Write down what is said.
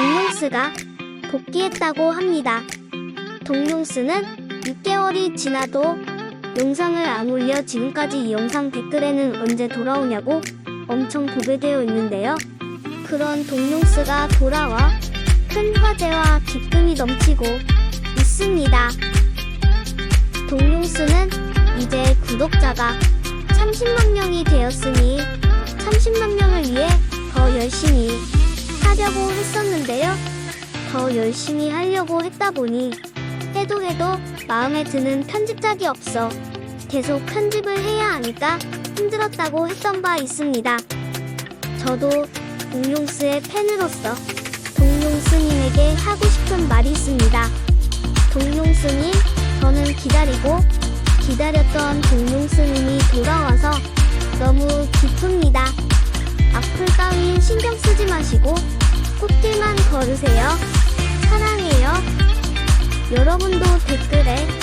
동룡스가 복귀했다고 합니다. 동룡스는 6개월이 지나도 영상을 안 올려 지금까지 이 영상 댓글에는 언제 돌아오냐고 엄청 보배되어 있는데요. 그런 동룡스가 돌아와 큰 화제와 기쁨이 넘치고 있습니다. 동룡스는 이제 구독자가 30만 명이 되었으니 30만 명을 위해 더 열심히 하려고 했었는데요. 더 열심히 하려고 했다 보니 해도 해도 마음에 드는 편집작이 없어 계속 편집을 해야 하니까 힘들었다고 했던 바 있습니다. 저도 동룡스의 팬으로서 동룡스님에게 하고 싶은 말이 있습니다. 동룡스님, 저는 기다리고 기다렸던 동룡스님이 돌아와서 너무 기쁩니다. 악플 따윈 신경 쓰지 마시고 꽃길만 걸으세요. 사랑해요. 여러분도 댓글에